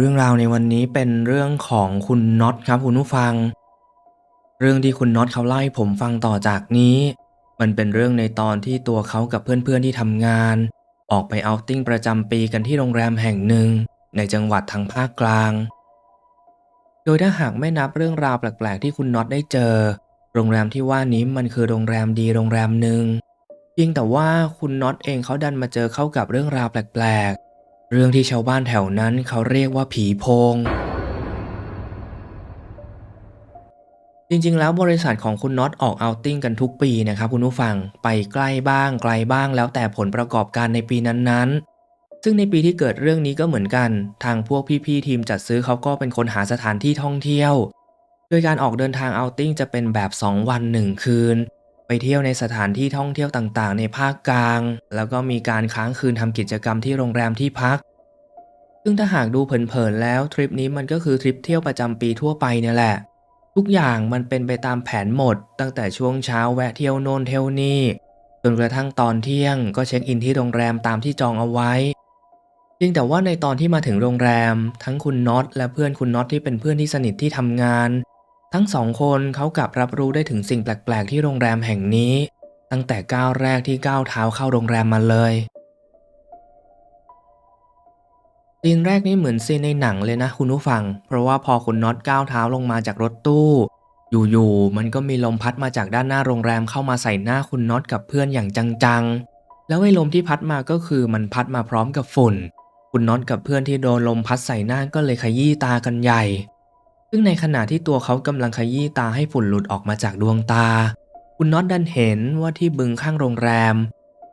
เรื่องราวในวันนี้เป็นเรื่องของคุณน็อตครับคุณผู้ฟัง เรื่องที่คุณน็อตเขาเล่าให้ผมฟังต่อจากนี้ มันเป็นเรื่องในตอนที่ตัวเขากับเพื่อนๆที่ทำงาน ออกไปเอาติ้งประจำปีกันที่โรงแรมแห่งหนึ่ง ในจังหวัดทางภาคกลาง โดยถ้าหากไม่นับเรื่องราวแปลกๆ ที่คุณน็อตได้เจอ โรงแรมที่ว่านี้มันคือโรงแรมดีโรงแรมหนึ่งเพียงแต่ว่าคุณน็อตเองเขาดันมาเจอเข้ากับเรื่องราวแปลกๆ เรื่องที่ชาวบ้านแถวนั้นเขาเรียกว่าผีโพง จริงๆ แล้วบริษัทของคุณน็อตออกเอาท์ติ้งกันทุกปีนะครับคุณผู้ฟังไปใกล้บ้างไกลบ้างแล้วแต่ผลประกอบการในปีนั้นๆ ซึ่งในปีที่เกิดเรื่องนี้ก็เหมือนกัน ทางพวกพี่ๆทีมจัดซื้อเขาก็เป็นคนหาสถานที่ท่องเที่ยว โดยการออกเดินทางเอาท์ติ้งจะเป็นแบบ 2 วัน 1 คืน ไปเที่ยวในสถานที่ท่องเที่ยวต่างๆ ในภาคกลาง แล้วก็มีการค้างคืนทำกิจกรรมที่โรงแรมที่พัก ซึ่งถ้าหากดูเผินๆแล้วทริปนี้มันก็คือทริปเที่ยวประจำปีทั่วไปเนี่ยแหละ ทุกอย่างมันเป็นไปตามแผนหมด ตั้งแต่ช่วงเช้าแวะเที่ยวโน่นเที่ยวนี่จนกระทั่งตอนเที่ยงก็เช็คอินที่โรงแรมตามที่จองเอาไว้เพียงแต่ว่าในตอนที่มาถึงโรงแรม ทั้งคุณน็อตและเพื่อนคุณน็อตที่เป็นเพื่อนที่สนิทที่ทำงาน ทั้งสองคนเขากลับรับรู้ได้ถึงสิ่งแปลก ๆ ที่โรงแรมแห่งนี้ ตั้งแต่ก้าวแรกที่ก้าวเท้าเข้าโรงแรมมาเลยซีนแรกนี่เหมือนซีนในหนังเลยนะคุณผู้ฟัง เพราะว่าพอคุณน็อตก้าวเท้าลงมาจากรถตู้ อยู่ๆมันก็มีลมพัดมาจากด้านหน้าโรงแรมเข้ามาใส่หน้าคุณน็อตกับเพื่อนอย่างจังๆ แล้วไอ้ลมที่พัดมาก็คือมันพัดมาพร้อมกับฝุ่น คุณน็อตกับเพื่อนที่โดนลมพัดใส่หน้าก็เลยขยี้ตากันใหญ่ ซึ่งในขณะที่ตัวเขากำลังขยี้ตาให้ฝุ่นหลุดออกมาจากดวงตา คุณน็อตดันเห็นว่าที่บึงข้างโรงแรม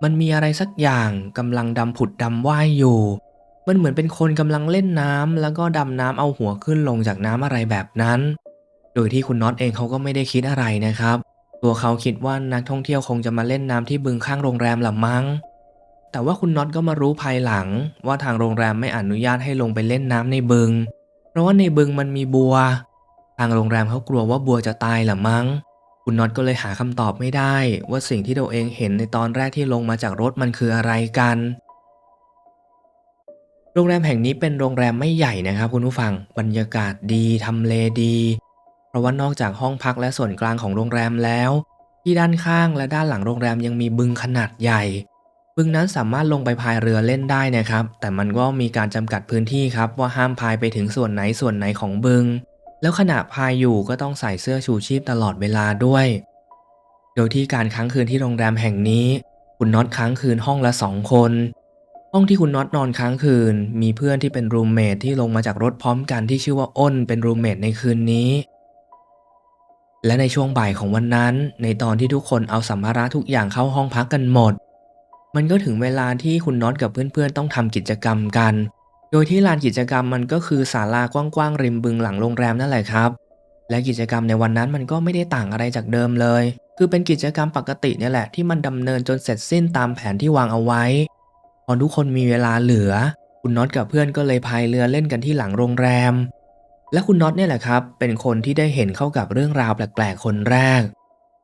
มันมีอะไรสักอย่างกำลังดำผุดดำว่ายอยู่ มันเหมือนเป็นคนกำลังเล่นน้ำแล้วก็ดำน้ำเอาหัวขึ้นลงจากน้ำอะไรแบบนั้น โดยที่คุณน็อตเองเขาก็ไม่ได้คิดอะไรนะครับ ตัวเขาคิดว่านักท่องเที่ยวคงจะมาเล่นน้ำที่บึงข้างโรงแรมละมั้ง แต่ว่าคุณน็อตก็มารู้ภายหลัง ว่าทางโรงแรมไม่อนุญาตให้ลงไปเล่นน้ำในบึง ราะว่าในบึงมันมีบัว ทางโรงแรมเขากลัวว่าบัวจะตายละมั้ง คุณน็อตก็เลยหาคำตอบไม่ได้ ว่าสิ่งที่ตัวเองเห็นในตอนแรกที่ลงมาจากรถมันคืออะไรกัน โรงแรมแห่งนี้เป็นโรงแรมไม่ใหญ่นะครับคุณผู้ฟัง บรรยากาศดีทำเลดี เพราะว่านอกจากห้องพักและส่วนกลางของโรงแรมแล้ว ที่ด้านข้างและด้านหลังโรงแรมยังมีบึงขนาดใหญ่ บึงนั้นสามารถลงไปพายเรือเล่นได้นะครับ แต่มันก็มีการจำกัดพื้นที่ครับว่าห้ามพายไปถึงส่วนไหนส่วนไหนของบึง แล้วขณะพายอยู่ก็ต้องใส่เสื้อชูชีพตลอดเวลาด้วย โดยที่การค้างคืนที่โรงแรมแห่งนี้ คุณน็อตค้างคืนห้องละสองคน ห้องที่คุณน็อตนอนค้างคืน มีเพื่อนที่เป็นรูมเมทที่ลงมาจากรถพร้อมกันที่ชื่อว่าอ้นเป็นรูมเมทในคืนนี้และในช่วงบ่ายของวันนั้น ในตอนที่ทุกคนเอาสัมภาระทุกอย่างเข้าห้องพักกันหมด มันก็ถึงเวลาที่คุณน็อตกับเพื่อนๆ ต้องทำกิจกรรมกัน โดยที่ลานกิจกรรมมันก็คือศาลากว้างๆริมบึงหลังโรงแรมนั่นแหละครับ และกิจกรรมในวันนั้นมันก็ไม่ได้ต่างอะไรจากเดิมเลย คือเป็นกิจกรรมปกติเนี่ยแหละที่มันดำเนินจนเสร็จสิ้นตามแผนที่วางเอาไว้ พอทุกคนมีเวลาเหลือ คุณน็อตกับเพื่อนก็เลยพายเรือเล่นกันที่หลังโรงแรม และคุณน็อตเนี่ยแหละครับ เป็นคนที่ได้เห็นเข้ากับเรื่องราวแปลกๆคนแรก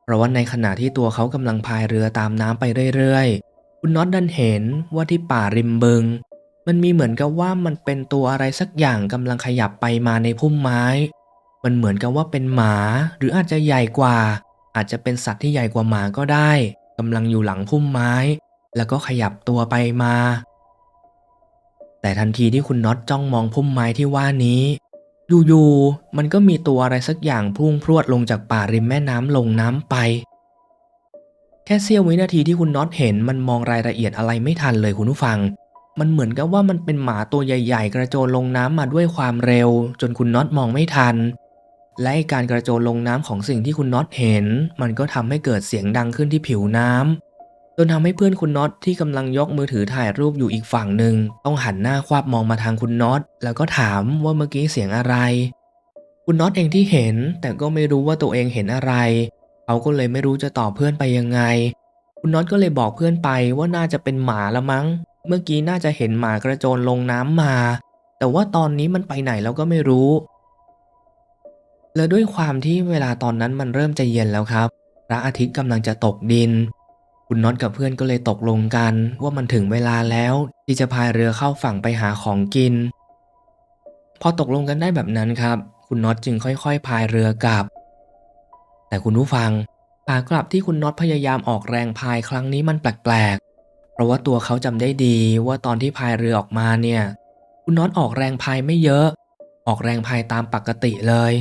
เพราะว่าในขณะที่ตัวเขากำลังพายเรือตามน้ำไปเรื่อยๆ คุณน็อตดันเห็นว่าที่ป่าริมบึง มันมีเหมือนกับว่ามันเป็นตัวอะไรสักอย่างกำลังขยับไปมาในพุ่มไม้ มันเหมือนกับว่าเป็นหมา หรืออาจจะใหญ่กว่า อาจจะเป็นสัตว์ที่ใหญ่กว่าหมาก็ได้กำลังอยู่หลังพุ่มไม้ แล้วก็ขยับตัวไปมา แต่ทันทีที่คุณน็อตจ้องมองพุ่มไม้ที่ว่านี้อยู่ๆมันก็มีตัวอะไรสักอย่างพุ่งพรวดลงจากป่าริมแม่น้ำลงน้ำไป แค่เสี้ยววินาทีที่คุณน็อตเห็นมันมองรายละเอียดอะไรไม่ทันเลยคุณผู้ฟัง มันเหมือนกับว่ามันเป็นหมาตัวใหญ่ ๆ กระโจนลงน้ำมาด้วยความเร็ว จนคุณน็อตมองไม่ทัน และการกระโจนลงน้ำของสิ่งที่คุณน็อตเห็น มันก็ทำให้เกิดเสียงดังขึ้นที่ผิวน้ำจนทำให้เพื่อนคุณน็อตที่กำลังยกมือถือถ่ายรูปอยู่อีกฝั่งหนึ่งต้องหันหน้าควับมองมาทางคุณน็อตแล้วก็ถามว่าเมื่อกี้เสียงอะไร คุณน็อตเองที่เห็น แต่ก็ไม่รู้ว่าตัวเองเห็นอะไร เขาก็เลยไม่รู้จะตอบเพื่อนไปยังไง คุณน็อตก็เลยบอกเพื่อนไปว่าน่าจะเป็นหมาละมั้ง เมื่อกี้น่าจะเห็นหมากระโจนลงน้ำมา แต่ว่าตอนนี้มันไปไหนแล้วก็ไม่รู้ และด้วยความที่เวลาตอนนั้นมันเริ่มจะเย็นแล้วครับ พระอาทิตย์กำลังจะตกดิน คุณน็อตกับเพื่อนก็เลยตกลงกัน ว่ามันถึงเวลาแล้วที่จะพายเรือเข้าฝั่งไปหาของกิน พอตกลงกันได้แบบนั้นครับ คุณน็อตจึงค่อยๆพายเรือกลับ แต่คุณผู้ฟังขากลับที่คุณน็อตพยายามออกแรงพายครั้งนี้มันแปลกๆ เพราะว่าตัวเขาจำได้ดีว่าตอนที่พายเรือออกมาเนี่ย คุณน็อตออกแรงพายไม่เยอะ ออกแรงพายตามปกติเลย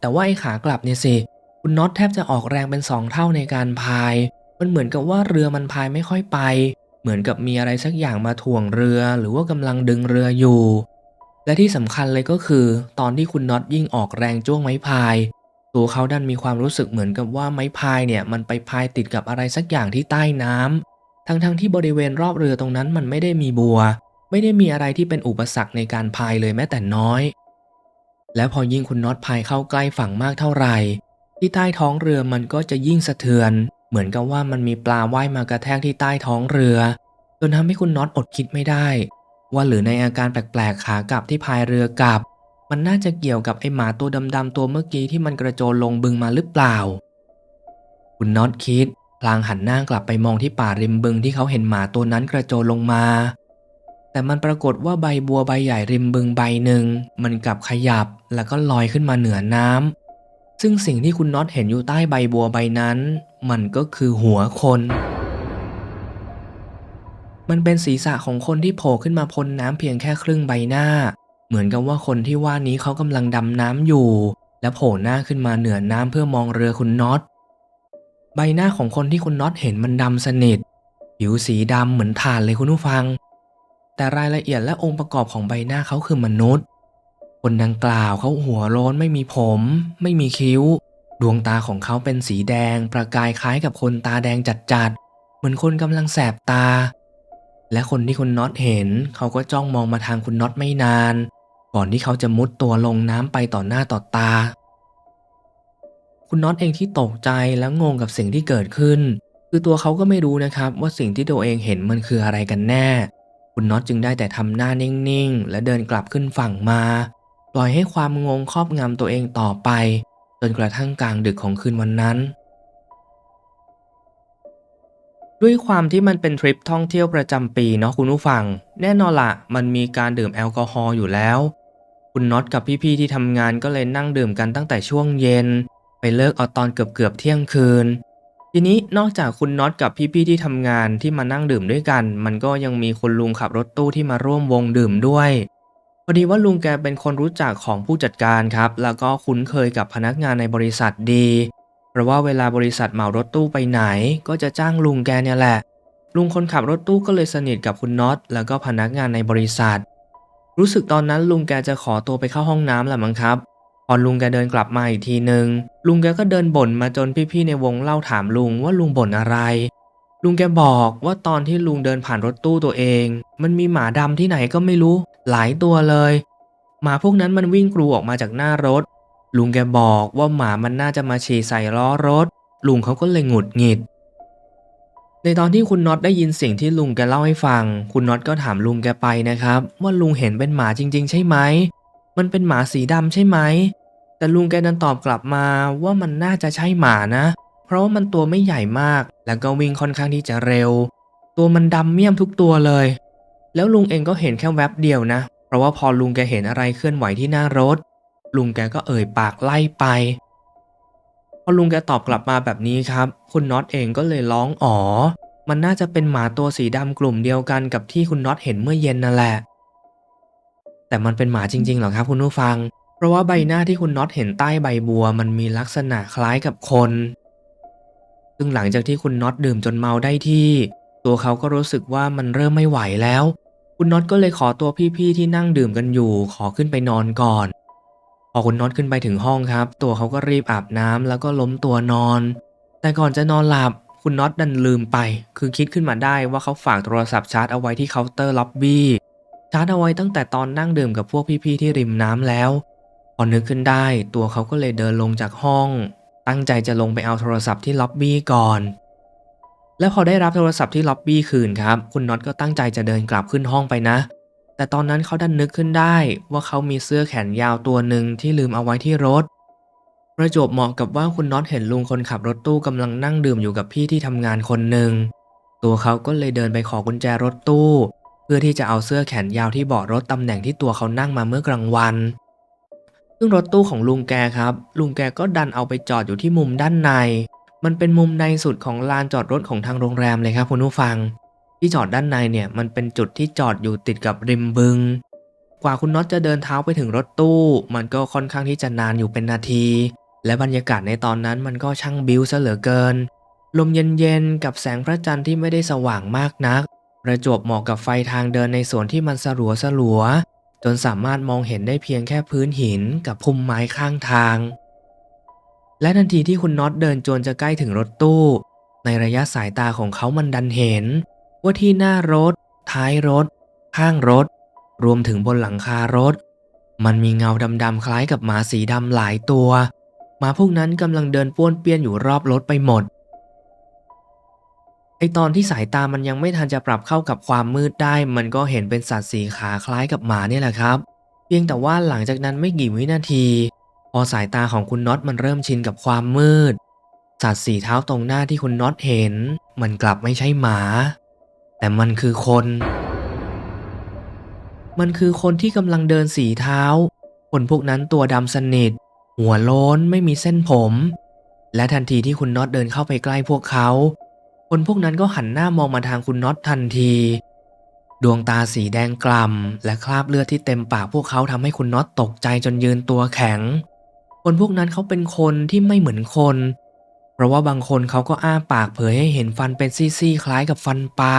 แต่ว่าไอ้ขากลับเนี่ยสิ คุณน็อตแทบจะออกแรงเป็นสองเท่าในการพาย มันเหมือนกับว่าเรือมันพายไม่ค่อยไป เหมือนกับมีอะไรสักอย่างมาถ่วงเรือ หรือว่ากำลังดึงเรืออยู่ และที่สำคัญเลยก็คือ ตอนที่คุณน็อตยิ่งออกแรงจ้วงไม้พาย ตัวเขาดันมีความรู้สึกเหมือนกับว่าไม้พายเนี่ยมันไปพายติดกับอะไรสักอย่างที่ใต้น้ำทั้งๆทที่บริเวณรอบเรือตรงนั้นมันไม่ได้มีบัว ไม่ได้มีอะไรที่เป็นอุปสรรคในการพายเลยแม้แต่น้อย และพอยิ่งคุณน็อตพายเข้าใกล้ฝั่งมากเท่าไหร่ ที่ใต้ท้องเรือมันก็จะยิ่งสะเทือน เหมือนกับว่ามันมีปลาว่ายมากระแทกที่ใต้ท้องเรือจนทำให้คุณน็อตอดคิดไม่ได้ ว่าหรือในอาการแปลกๆขากลับที่พายเรือกลับ มันน่าจะเกี่ยวกับไอหมาตัวดำๆตัวเมื่อกี้ที่มันกระโจนลงบึงมาหรือเปล่า คุณน็อตคิดพลางหันหน้ากลับไปมองที่ป่าริมบึงที่เขาเห็นหมาตัวนั้นกระโจนลงมา แต่มันปรากฏว่าใบบัวใบใหญ่ริมบึงใบหนึ่ง มันกลับขยับแล้วก็ลอยขึ้นมาเหนือน้ำซึ่งสิ่งที่คุณน็อตเห็นอยู่ใต้ใบบัวใบนั้น มันก็คือหัวคน มันเป็นศีรษะของคนที่โผล่ขึ้นมาพ้นน้ำเพียงแค่ครึ่งใบหน้า เหมือนกับว่าคนที่ว่านี้เขากำลังดำน้ำอยู่ และโผล่หน้าขึ้นมาเหนือน้ำเพื่อมองเรือคุณน็อต ใบหน้าของคนที่คุณน็อตเห็นมันดำสนิท ผิวสีดำเหมือนถ่านเลยคุณผู้ฟัง แต่รายละเอียดและองค์ประกอบของใบหน้าเขาคือมนุษย์ คนดังกล่าวเขาหัวโล้นไม่มีผม ไม่มีคิ้ว ดวงตาของเขาเป็นสีแดง ประกายคล้ายกับคนตาแดงจัดๆ เหมือนคนกำลังแสบตา และคนที่คุณน็อตเห็น เขาก็จ้องมองมาทางคุณน็อตไม่นาน ก่อนที่เขาจะมุดตัวลงน้ำไปต่อหน้าต่อตา คุณน็อตเองที่ตกใจและงงกับสิ่งที่เกิดขึ้น คือตัวเขาก็ไม่รู้นะครับว่าสิ่งที่ตัวเองเห็นมันคืออะไรกันแน่ คุณน็อตจึงได้แต่ทำหน้านิ่งๆ และเดินกลับขึ้นฝั่งมา ปล่อยให้ความงงครอบงำตัวเองต่อไป จนกระทั่งกลางดึกของคืนวันนั้นด้วยความที่มันเป็นทริปท่องเที่ยวประจำปีเนาะคุณผู้ฟัง แน่นอนละมันมีการดื่มแอลกอฮอล์อยู่แล้ว คุณน็อตกับพี่ๆที่ทำงานก็เลยนั่งดื่มกันตั้งแต่ช่วงเย็น ไปเลิกเอาตอนเกือบๆเที่ยงคืน ทีนี้นอกจากคุณน็อตกับพี่ๆที่ทำงานที่มานั่งดื่มด้วยกัน มันก็ยังมีคุณลุงขับรถตู้ที่มาร่วมวงดื่มด้วยพอดีว่าลุงแกเป็นคนรู้จักของผู้จัดการครับ แล้วก็คุ้นเคยกับพนักงานในบริษัทดี เพราะว่าเวลาบริษัทเหมารถตู้ไปไหน ก็จะจ้างลุงแกเนี่ยแหละ ลุงคนขับรถตู้ก็เลยสนิทกับคุณน็อตแล้วก็พนักงานในบริษัท รู้สึกตอนนั้นลุงแกจะขอตัวไปเข้าห้องน้ำแหละมั้งครับ พอลุงแกเดินกลับมาอีกทีหนึงลุงแกก็เดินบ่นมาจนพี่ๆในวงเล่าถามลุงว่าลุงบ่นอะไร ลุงแกบอกว่าตอนที่ลุงเดินผ่านรถตู้ตัวเอง มันมีหมาดำที่ไหนก็ไม่รู้ หลายตัวเลย หมาพวกนั้นมันวิ่งกรูออกมาจากหน้ารถ ลุงแกบอกว่าหมามันน่าจะมาฉี่ใส่ล้อรถ ลุงเขาก็เลยหงุดหงิด ในตอนที่คุณน็อตได้ยินสิ่งที่ลุงแกเล่าให้ฟัง คุณน็อตก็ถามลุงแกไปนะครับ ว่าลุงเห็นเป็นหมาจริง ๆ ใช่ไหม มันเป็นหมาสีดำใช่ไหม แต่ลุงแกดันตอบกลับมาว่ามันน่าจะใช่หมานะ เพราะว่ามันตัวไม่ใหญ่มาก แล้วก็วิ่งค่อนข้างที่จะเร็ว ตัวมันดำเมี่ยมทุกตัวเลย แล้วลุงเองก็เห็นแค่แวบเดียวนะ เพราะว่าพอลุงแกเห็นอะไรเคลื่อนไหวที่หน้ารถ ลุงแกก็เอ่ยปากไล่ไปพอลุงแกตอบกลับมาแบบนี้ครับ คุณน็อตเองก็เลยร้องอ๋อ มันน่าจะเป็นหมาตัวสีดำกลุ่มเดียวกันกับที่คุณน็อตเห็นเมื่อเย็นนั่นแหละ แต่มันเป็นหมาจริงๆหรอครับคุณผู้ฟัง เพราะว่าใบหน้าที่คุณน็อตเห็นใต้ใบบัว มันมีลักษณะคล้ายกับคน ซึ่งหลังจากที่คุณน็อตดื่มจนเมาได้ที่ ตัวเขาก็รู้สึกว่ามันเริ่มไม่ไหวแล้ว คุณน็อตก็เลยขอตัวพี่ๆที่นั่งดื่มกันอยู่ ขอขึ้นไปนอนก่อน พอคุณน็อตขึ้นไปถึงห้องครับ ตัวเขาก็รีบอาบน้ำแล้วก็ล้มตัวนอน แต่ก่อนจะนอนหลับ คุณน็อตดันลืมไป คือคิดขึ้นมาได้ว่าเขาฝากโทรศัพท์ชาร์จเอาไว้ที่เคาน์เตอร์ล็อบบี้ ชาร์จเอาไว้ตั้งแต่ตอนนั่งดื่มกับพวกพี่ๆที่ริมน้ำแล้ว พอนึกขึ้นได้ ตัวเขาก็เลยเดินลงจากห้อง ตั้งใจจะลงไปเอาโทรศัพท์ที่ล็อบบี้ก่อน และพอได้รับโทรศัพท์ที่ล็อบบี้คืนครับ คุณน็อตก็ตั้งใจจะเดินกลับขึ้นห้องไปนะ แต่ตอนนั้นเขาดันนึกขึ้นได้ว่าเขามีเสื้อแขนยาวตัวหนึ่งที่ลืมเอาไว้ที่รถ ประจวบเหมาะกับว่าคุณน็อตเห็นลุงคนขับรถตู้กำลังนั่งดื่มอยู่กับพี่ที่ทำงานคนหนึ่ง ตัวเขาก็เลยเดินไปขอกุญแจรถตู้ เพื่อที่จะเอาเสื้อแขนยาวที่เบาะรถตำแหน่งที่ตัวเขานั่งมาเมื่อกลางวัน ซึ่งรถตู้ของลุงแกครับ ลุงแกก็ดันเอาไปจอดอยู่ที่มุมด้านใน มันเป็นมุมในสุดของลานจอดรถของทางโรงแรมเลยครับคุณผู้ฟัง ที่จอดด้านในเนี่ยมันเป็นจุดที่จอดอยู่ติดกับริมบึง กว่าคุณน็อตจะเดินเท้าไปถึงรถตู้ มันก็ค่อนข้างที่จะนานอยู่เป็นนาที และบรรยากาศในตอนนั้นมันก็ช่างบิ้วซะเหลือเกิน ลมเย็นๆกับแสงพระจันทร์ที่ไม่ได้สว่างมากนัก ประจวบเหมาะกับไฟทางเดินในสวนที่มันสลัวสลัวๆจนสามารถมองเห็นได้เพียงแค่พื้นหินกับพุ่มไม้ข้างทาง และทันทีที่คุณน็อตเดินจวนจะใกล้ถึงรถตู้ ในระยะสายตาของเขามันดันเห็น ว่าที่หน้ารถ ท้ายรถ ข้างรถ รวมถึงบนหลังคารถ มันมีเงาดำๆคล้ายกับหมาสีดำหลายตัว หมาพวกนั้นกำลังเดินป้วนเปี้ยนอยู่รอบรถไปหมด ไอตอนที่สายตามันยังไม่ทันจะปรับเข้ากับความมืดได้ มันก็เห็นเป็นสัตว์สีขาคล้ายกับหมาเนี่ยแหละครับ เพียงแต่ว่าหลังจากนั้นไม่กี่วินาที พอสายตาของคุณน็อตมันเริ่มชินกับความมืด สัตว์สีเท้าตรงหน้าที่คุณน็อตเห็น มันกลับไม่ใช่หมา แต่มันคือคน มันคือคนที่กำลังเดินสีเท้า คนพวกนั้นตัวดำสนิท หัวโล้นไม่มีเส้นผม และทันทีที่คุณน็อตเดินเข้าไปใกล้พวกเขา คนพวกนั้นก็หันหน้ามองมาทางคุณน็อตทันที ดวงตาสีแดงกล่ำและคราบเลือดที่เต็มปากพวกเขาทำให้คุณน็อตตกใจจนยืนตัวแข็ง คนพวกนั้นเขาเป็นคนที่ไม่เหมือนคน เพราะว่าบางคนเขาก็อ้าปากเผยให้เห็นฟันเป็นซี่ๆคล้ายกับฟันปลา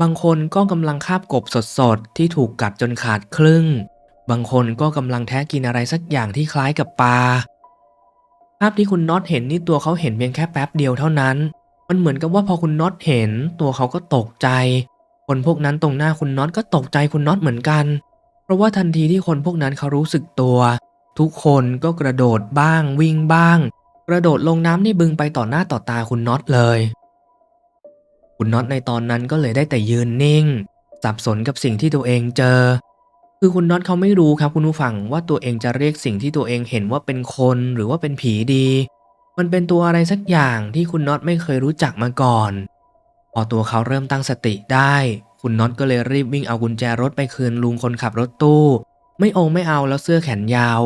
บางคนก็กำลังคาบกบสดๆที่ถูกกัดจนขาดครึ่ง บางคนก็กำลังแทะกินอะไรสักอย่างที่คล้ายกับปลา ภาพที่คุณน็อตเห็นนี่ตัวเขาเห็นเพียงแค่แป๊บเดียวเท่านั้น มันเหมือนกับว่าพอคุณน็อตเห็น ตัวเขาก็ตกใจ คนพวกนั้นตรงหน้าคุณน็อตก็ตกใจคุณน็อตเหมือนกัน เพราะว่าทันทีที่คนพวกนั้นเขารู้สึกตัว ทุกคนก็กระโดดบ้าง วิ่งบ้าง กระโดดลงน้ำในบึงไปต่อหน้าต่อตาคุณน็อตเลย คุณน็อตในตอนนั้นก็เลยได้แต่ยืนนิ่ง สับสนกับสิ่งที่ตัวเองเจอ คือคุณน็อตเขาไม่รู้ครับคุณผู้ฟังว่าตัวเองจะเรียกสิ่งที่ตัวเองเห็นว่าเป็นคนหรือว่าเป็นผีดี มันเป็นตัวอะไรสักอย่างที่คุณน็อตไม่เคยรู้จักมาก่อน พอตัวเขาเริ่มตั้งสติได้ คุณน็อตก็เลยรีบวิ่งเอากุญแจรถไปคืนลุงคนขับรถตู้ ไม่องไม่เอาแล้วเสื้อแขนยาว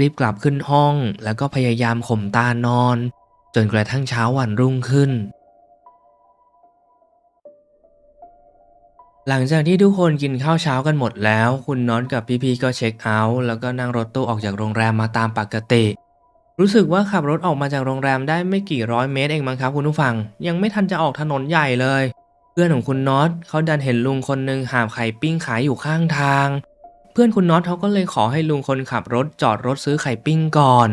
รีบกลับขึ้นห้องแล้วก็พยายามข่มตานอน จนกระทั่งเช้าวันรุ่งขึ้น หลังจากที่ทุกคนกินข้าวเช้ากันหมดแล้ว คุณน็อตกับพี่ๆก็เช็คเอาท์แล้วก็นั่งรถตู้ออกจากโรงแรมมาตามปกติ รู้สึกว่าขับรถออกมาจากโรงแรมได้ไม่กี่ร้อยเมตรเองมั้งครับคุณผู้ฟัง ยังไม่ทันจะออกถนนใหญ่เลย เพื่อนของคุณน็อตเขาดันเห็นลุงคนหนึ่งหาบไข่ปิ้งขายอยู่ข้างทาง เพื่อนคุณน็อตเขาก็เลยขอให้ลุงคนขับรถจอดรถซื้อไข่ปิ้งก่อน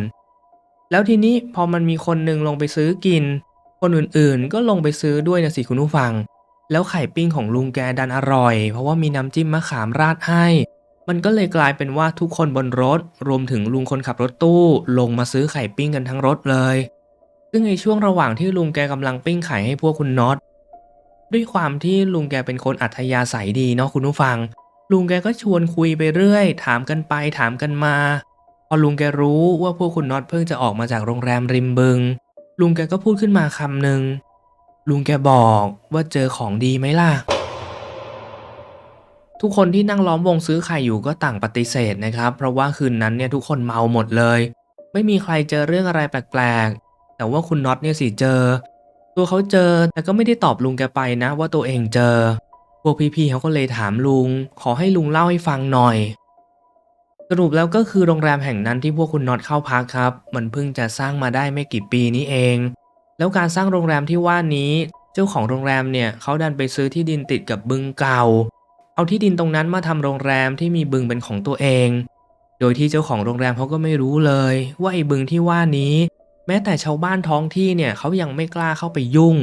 แล้วทีนี้พอมันมีคนหนึ่งลงไปซื้อกิน คนอื่นๆ ก็ลงไปซื้อด้วยนะสิคุณผู้ฟัง แล้วไข่ปิ้งของลุงแกดันอร่อย เพราะว่ามีน้ำจิ้มมะขามราดให้ มันก็เลยกลายเป็นว่าทุกคนบนรถ รวมถึงลุงคนขับรถตู้ ลงมาซื้อไข่ปิ้งกันทั้งรถเลย ซึ่งในช่วงระหว่างที่ลุงแกกำลังปิ้งไข่ให้พวกคุณน็อตด้วยความที่ลุงแกเป็นคนอัธยาศัยดีเนาะคุณผู้ฟัง ลุงแกก็ชวนคุยไปเรื่อย ถามกันไปถามกันมา พอลุงแกรู้ว่าพวกคุณน็อตเพิ่งจะออกมาจากโรงแรมริมบึง ลุงแกก็พูดขึ้นมาคำหนึ่ง ลุงแกบอกว่าเจอของดีไหมล่ะ ทุกคนที่นั่งล้อมวงซื้อไข่อยู่ก็ต่างปฏิเสธนะครับ เพราะว่าคืนนั้นเนี่ยทุกคนเมาหมดเลย ไม่มีใครเจอเรื่องอะไรแปลกๆ แต่ว่าคุณน็อตเนี่ยสิเจอ ตัวเขาเจอแต่ก็ไม่ได้ตอบลุงแกไปนะ ว่าตัวเองเจอ พวกพี่ๆเขาก็เลยถามลุง ขอให้ลุงเล่าให้ฟังหน่อยสรุปแล้วก็คือโรงแรมแห่งนั้นที่พวกคุณน็อตเข้าพักครับ มันเพิ่งจะสร้างมาได้ไม่กี่ปีนี้เอง แล้วการสร้างโรงแรมที่ว่านี้ เจ้าของโรงแรมเนี่ยเขาดันไปซื้อที่ดินติดกับบึงเก่า เอาที่ดินตรงนั้นมาทำโรงแรมที่มีบึงเป็นของตัวเอง โดยที่เจ้าของโรงแรมเขาก็ไม่รู้เลย ว่าไอ้บึงที่ว่านี้ แม้แต่ชาวบ้านท้องที่เนี่ยเขายังไม่กล้าเข้าไปยุ่ง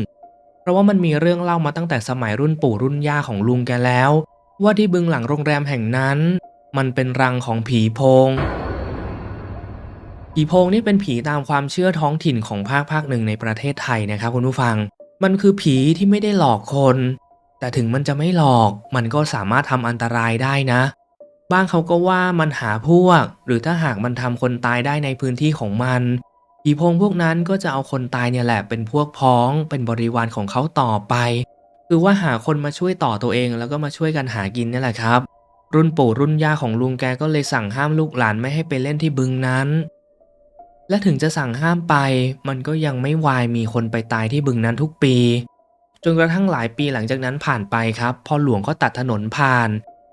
เพราะว่ามันมีเรื่องเล่ามาตั้งแต่สมัยรุ่นปู่รุ่นย่าของลุงแกแล้ว ว่าที่บึงหลังโรงแรมแห่งนั้น มันเป็นรังของผีโพง ผีโพงนี่เป็นผีตามความเชื่อท้องถิ่นของภาคภาคหนึ่งในประเทศไทยนะครับคุณผู้ฟัง มันคือผีที่ไม่ได้หลอกคน แต่ถึงมันจะไม่หลอก มันก็สามารถทำอันตรายได้นะ บ้างเขาก็ว่ามันหาพวก หรือถ้าหากมันทำคนตายได้ในพื้นที่ของมัน ผีโพงพวกนั้นก็จะเอาคนตายเนี่ยแหละเป็นพวกพ้อง เป็นบริวารของเขาต่อไป คือว่าหาคนมาช่วยต่อตัวเองแล้วก็มาช่วยกันหากินนี่แหละครับ รุ่นปู่รุ่นย่าของลุงแกก็เลยสั่งห้ามลูกหลานไม่ให้ไปเล่นที่บึงนั้น และถึงจะสั่งห้ามไป มันก็ยังไม่วายมีคนไปตายที่บึงนั้นทุกปี จนกระทั่งหลายปีหลังจากนั้นผ่านไปครับพอหลวงก็ตัดถนนผ่าน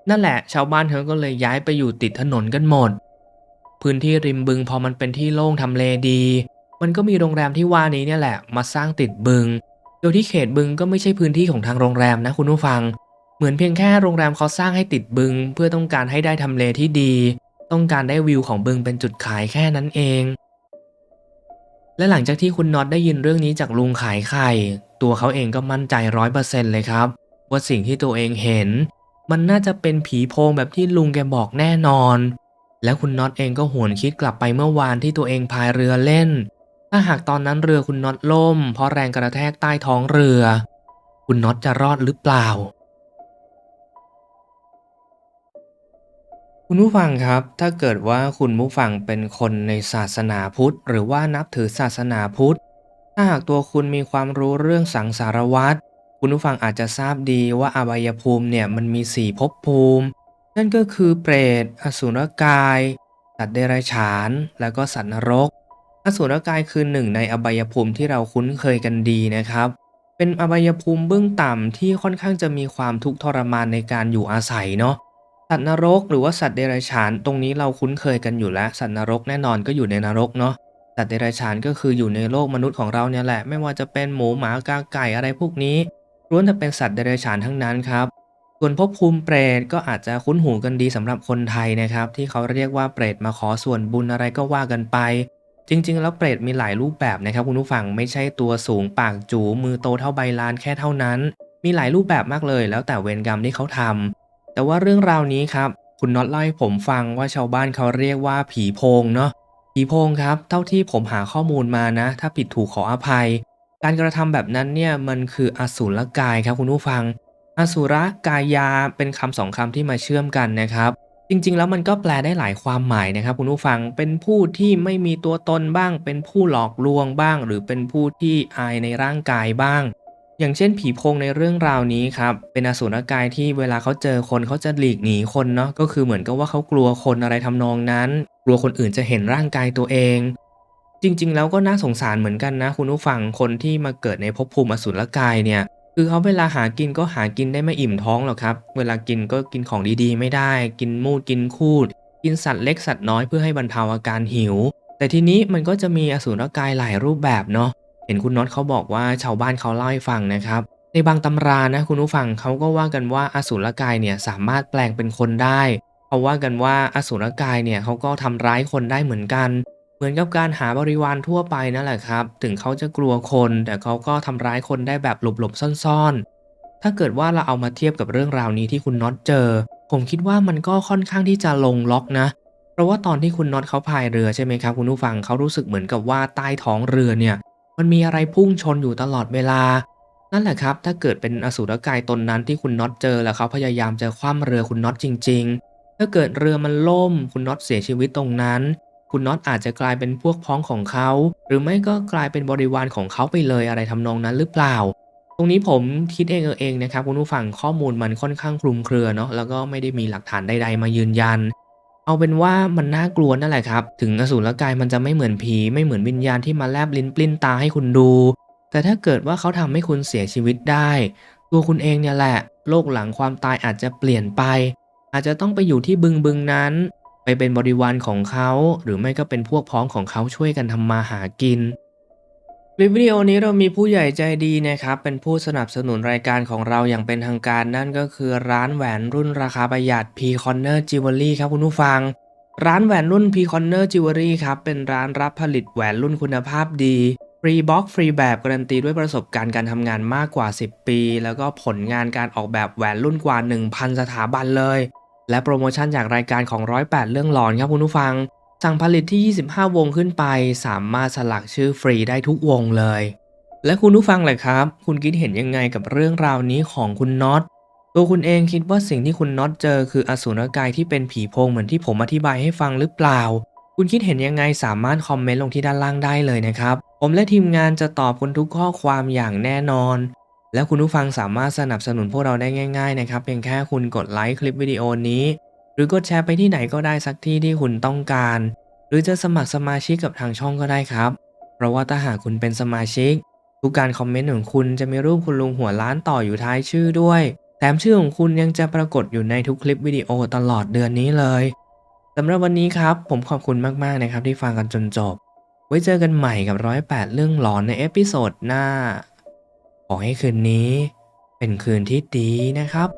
นั่นแหละ ชาวบ้านเขาก็เลยย้ายไปอยู่ติดถนนกันหมด พื้นที่ริมบึงพอมันเป็นที่โล่งทำเลดี มันก็มีโรงแรมที่ว่านี้เนี่ยแหละ มาสร้างติดบึง โดยที่เขตบึงก็ไม่ใช่พื้นที่ของทางโรงแรมนะคุณผู้ฟัง เหมือนเพียงแค่โรงแรมเขาสร้างให้ติดบึง เพื่อต้องการให้ได้ทำเลที่ดี ต้องการได้วิวของบึงเป็นจุดขายแค่นั้นเอง และหลังจากที่คุณน็อตได้ยินเรื่องนี้จากลุงขายไข่ ตัวเขาเองก็มั่นใจร้อยเปอร์เซ็นต์เลยครับ ว่าสิ่งที่ตัวเองเห็น มันน่าจะเป็นผีโพงแบบที่ลุงแกบอกแน่นอน และคุณน็อตเองก็หวนคิดกลับไปเมื่อวานที่ตัวเองพายเรือเล่น ถ้าหากตอนนั้นเรือคุณน็อตล่ม เพราะแรงกระแทกใต้ท้องเรือ คุณน็อตจะรอดหรือเปล่า คุณผู้ฟังครับ ถ้าเกิดว่าคุณผู้ฟังเป็นคนในศาสนาพุทธ หรือว่านับถือศาสนาพุทธ ถ้าหากตัวคุณมีความรู้เรื่องสังสารวัฏคุณผู้ฟังอาจจะทราบดีว่าอบายภูมิเนี่ยมันมีสี่ภพภูมิ นั่นก็คือเปรต อสุรกาย สัตว์เดรัจฉาน แล้วก็สัตว์นรก อสุรกายคือหนึ่งในอบายภูมิที่เราคุ้นเคยกันดีนะครับ เป็นอบายภูมิเบื้องต่ำที่ค่อนข้างจะมีความทุกข์ทรมานในการอยู่อาศัยเนาะ สัตว์นรกหรือว่าสัตว์เดรัจฉานตรงนี้เราคุ้นเคยกันอยู่แล้ว สัตว์นรกแน่นอนก็อยู่ในนรกเนาะสัตว์เดรัจฉานก็คืออยู่ในโลกมนุษย์ของเราเนี่ยแหละไม่ว่าจะเป็นหมูหมากาไก่อะไรพวกนี้ล้วนแต่เป็นสัตว์เดรัจฉานทั้งนั้นครับส่วนภพภูมิเปรตก็อาจจะคุ้นหูกันดีสำหรับคนไทยนะครับ ที่เขาเรียกว่าเปรตมาขอส่วนบุญอะไรก็ว่ากันไป จริง ๆ แล้วเปรตมีหลายรูปแบบนะครับคุณผู้ฟังไม่ใช่ตัวสูงปากจูมือโตเท่าใบลานแค่เท่านั้น มีหลายรูปแบบมากเลย แล้วแต่เวรกรรมที่เขาทำ แต่ว่าเรื่องราวนี้ครับ คุณน็อตเล่าให้ผมฟังว่าชาวบ้านเขาเรียกว่าผีโพงเนาะผีโพงครับ เท่าที่ผมหาข้อมูลมานะ ถ้าผิดถูกขออภัย การกระทำแบบนั้นเนี่ยมันคืออสูรกายครับคุณผู้ฟัง อสุรกายาเป็นคำสองคำที่มาเชื่อมกันนะครับ จริงๆ แล้วมันก็แปลได้หลายความหมายนะครับคุณผู้ฟังเป็นผู้ที่ไม่มีตัวตนบ้าง เป็นผู้หลอกลวงบ้าง หรือเป็นผู้ที่อายในร่างกายบ้าง อย่างเช่นผีโพงในเรื่องราวนี้ครับเป็นอสูรกายที่เวลาเขาเจอคนเขาจะหลีกหนีคนเนาะก็คือเหมือนกับว่าเขากลัวคนอะไรทำนองนั้น กลัวคนอื่นจะเห็นร่างกายตัวเอง จริงๆ แล้วก็น่าสงสารเหมือนกันนะ คุณผู้ฟังคนที่มาเกิดในภพภูมิอสูรกายเนี่ยคือเขาเวลาหากินก็หากินได้ไม่อิ่มท้องหรอกครับ เวลากินก็กินของดีๆ ไม่ได้ กินมูดกินคูด กินสัตว์เล็กสัตว์น้อยเพื่อให้บรรเทาอาการหิว แต่ทีนี้มันก็จะมีอสูรกายหลายรูปแบบเนาะ เห็นคุณน็อตเขาบอกว่าชาวบ้านเขาเล่าให้ฟังนะครับ ในบางตำรานะคุณผู้ฟังเขาก็ว่ากันว่าอสูรกายเนี่ยสามารถแปลงเป็นคนได้เขาว่ากันว่าอสูรกายเนี่ยเขาก็ทำร้ายคนได้เหมือนกัน เหมือนกับการหาบริวารทั่วไปนั่นแหละครับ ถึงเขาจะกลัวคน แต่เขาก็ทำร้ายคนได้แบบหลบๆซ่อนๆ ถ้าเกิดว่าเราเอามาเทียบกับเรื่องราวนี้ที่คุณน็อตเจอ ผมคิดว่ามันก็ค่อนข้างที่จะลงล็อกนะเพราะว่าตอนที่คุณน็อตเขาพายเรือใช่ไหมครับคุณผู้ฟังเขารู้สึกเหมือนกับว่าใต้ท้องเรือเนี่ย มันมีอะไรพุ่งชนอยู่ตลอดเวลา นั่นแหละครับ ถ้าเกิดเป็นอสูรกายตนนั้นที่คุณน็อตเจอแล้วเขาพยายามจะคว่ำเรือคุณน็อตจริง ๆ ถ้าเกิดเรือมันล่ม คุณน็อตเสียชีวิตตรงนั้น คุณน็อตอาจจะกลายเป็นพวกพ้องของเขา หรือไม่ก็กลายเป็นบริวารของเขาไปเลยอะไรทำนองนั้นหรือเปล่า ตรงนี้ผมคิดเองเออเองนะครับคุณผู้ฟังข้อมูลมันค่อนข้างคลุมเครือเนาะแล้วก็ไม่ได้มีหลักฐานใดๆมายืนยัน เอาเป็นว่ามันน่ากลัวนั่นแหละครับ ถึงอสูรกายมันจะไม่เหมือนผีไม่เหมือนวิญญาณที่มาแลบลิ้นปลิ้นตาให้คุณดู แต่ถ้าเกิดว่าเขาทำให้คุณเสียชีวิตได้ ตัวคุณเองเนี่ยแหละ โลกหลังความตายอาจจะเปลี่ยนไป อาจจะต้องไปอยู่ที่บึงบึงนั้น ไปเป็นบริวารของเขา หรือไม่ก็เป็นพวกพ้องของเขาช่วยกันทำมาหากิน คลิปวิดีโอนี้เรามีผู้ใหญ่ใจดีนะครับ เป็นผู้สนับสนุนรายการของเราอย่างเป็นทางการนั่นก็คือร้านแหวนรุ่นราคาประหยัด P Corner Jewelry ครับคุณผู้ฟัง ร้านแหวนรุ่น P Corner Jewelry ครับ เป็นร้านรับผลิตแหวนรุ่นคุณภาพดี ฟรีบ็อกฟรีแบบการันตีด้วยประสบการณ์การทำงานมากกว่า 10 ปี แล้วก็ผลงานการออกแบบแหวนรุ่นกว่า 1,000 สถาบันเลย และโปรโมชั่นจากรายการของ 108 เรื่องหลอนครับคุณผู้ฟัง สั่งผลิตที่ 25 วงขึ้นไป สามารถสลักชื่อฟรีได้ทุกวงเลย และคุณผู้ฟังแหละครับ คุณคิดเห็นยังไงกับเรื่องราวนี้ของคุณน็อตตัวคุณเองคิดว่าสิ่งที่คุณน็อตเจอคืออสูรกายที่เป็นผีโพงเหมือนที่ผมอธิบายให้ฟังหรือเปล่า คุณคิดเห็นยังไงสามารถคอมเมนต์ลงที่ด้านล่างได้เลยนะครับ ผมและทีมงานจะตอบคุณทุกข้อความอย่างแน่นอน แล้วคุณผู้ฟังสามารถสนับสนุนพวกเราได้ง่าย ๆ นะครับเพียงแค่คุณกดไลค์คลิปวิดีโอนี้ หรือกดแชร์ไปที่ไหนก็ได้สักที่ที่คุณต้องการ หรือจะสมัครสมาชิกกับทางช่องก็ได้ครับ เพราะว่าถ้าหากคุณเป็นสมาชิก ทุกการคอมเมนต์ของคุณจะมีรูปคุณลุงหัวล้านต่ออยู่ท้ายชื่อด้วย แถมชื่อของคุณยังจะปรากฏอยู่ในทุกคลิปวิดีโอตลอดเดือนนี้เลยสำหรับวันนี้ครับ ผมขอบคุณมากๆนะครับที่ฟังกันจนจบ ไว้เจอกันใหม่กับร้อยแปดเรื่องหลอนในเอพิโซดหน้า ขอให้คืนนี้ เป็นคืนที่ดีนะครับ